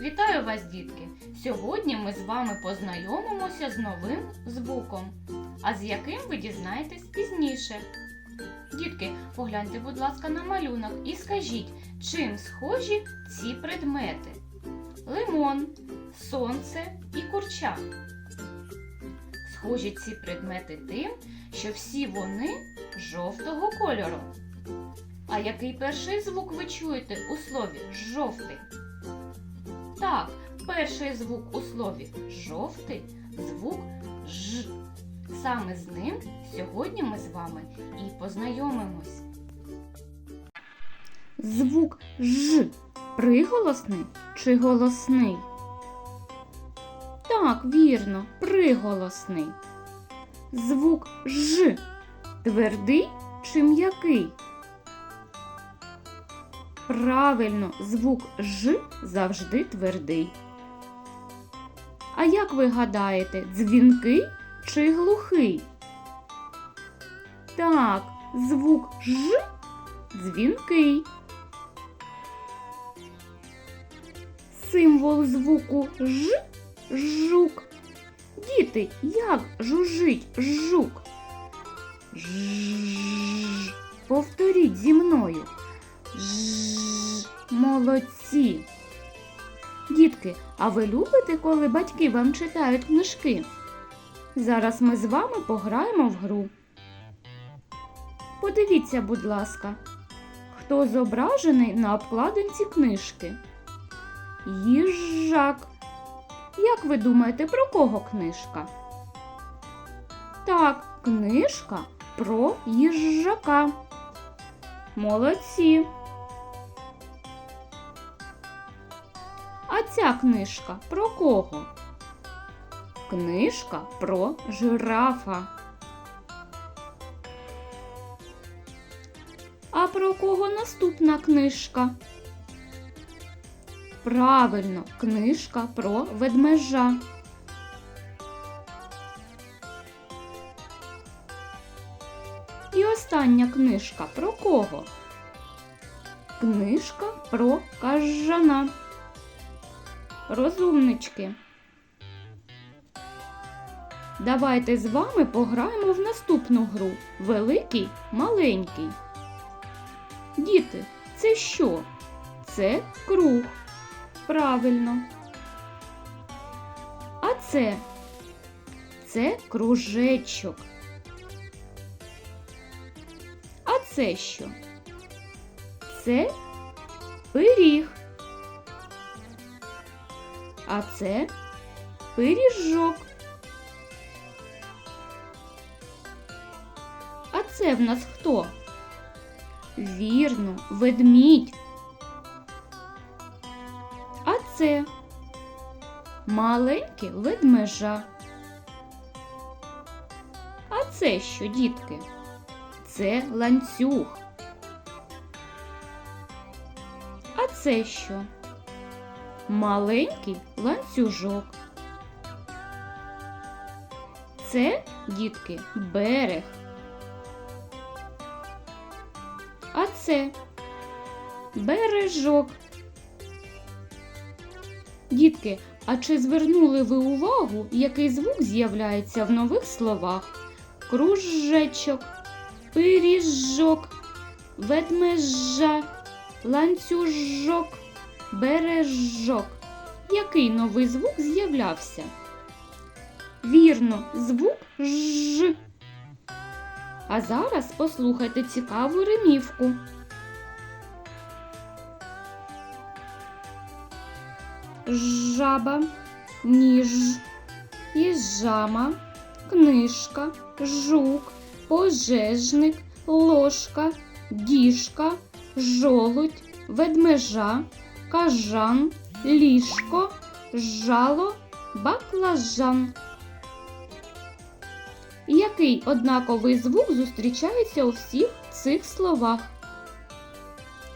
Вітаю вас, дітки! Сьогодні ми з вами познайомимося з новим звуком, а з яким ви дізнаєтесь пізніше. Дітки, погляньте, будь ласка, на малюнок і скажіть, чим схожі ці предмети: лимон, сонце і курча. Схожі ці предмети тим, що всі вони жовтого кольору. А який перший звук ви чуєте у слові жовтий? Так, перший звук у слові жовтий звук Ж. Саме з ним сьогодні ми з вами і познайомимось. Звук Ж приголосний чи голосний? Так, вірно, приголосний. Звук Ж твердий чи м'який? Правильно, звук Ж завжди твердий. А як ви гадаєте, дзвінкий чи глухий? Так, звук Ж дзвінкий. Символ звуку Ж жук. Діти, як жужить жук? Ж. Повторіть зі мною. Ж. Молодці. Дітки, а ви любите, коли батьки вам читають книжки? Зараз ми з вами пограємо в гру. Подивіться, будь ласка, хто зображений на обкладинці книжки? Їжак. Як ви думаєте, про кого книжка? Так, книжка про їжака. Молодці. А ця книжка про кого? Книжка про жирафа. А про кого наступна книжка? Правильно, книжка про ведмежа. І остання книжка про кого? Книжка про кажана. Розумнички. Давайте з вами пограємо в наступну гру Великий маленький. Діти, це що? Це круг. Правильно. А це? Це кружечок. А це що? Це пиріг. А це пиріжок. А це в нас хто? Вірно, ведмідь. А це маленьке ведмежа. А це що, дітки? Це ланцюг. А це що? Маленький ланцюжок. Це, дітки, берег. А це бережок. Дітки, а чи звернули ви увагу, який звук з'являється в нових словах? Кружечок, пиріжок, ведмежа, ланцюжок, бережок. Який новий звук з'являвся? Вірно, звук Ж. А зараз послухайте цікаву ремівку. Жаба, ніж, їжама, книжка, жук, пожежник, ложка, діжка, жолудь, ведмежа, кажан, ліжко, жало, баклажан. Який однаковий звук зустрічається у всіх цих словах?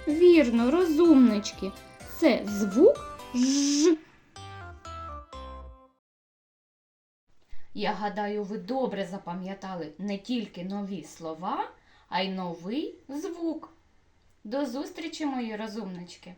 Вірно, розумнички. Це звук Ж. Я гадаю, ви добре запам'ятали не тільки нові слова, а й новий звук. До зустрічі, мої розумнички!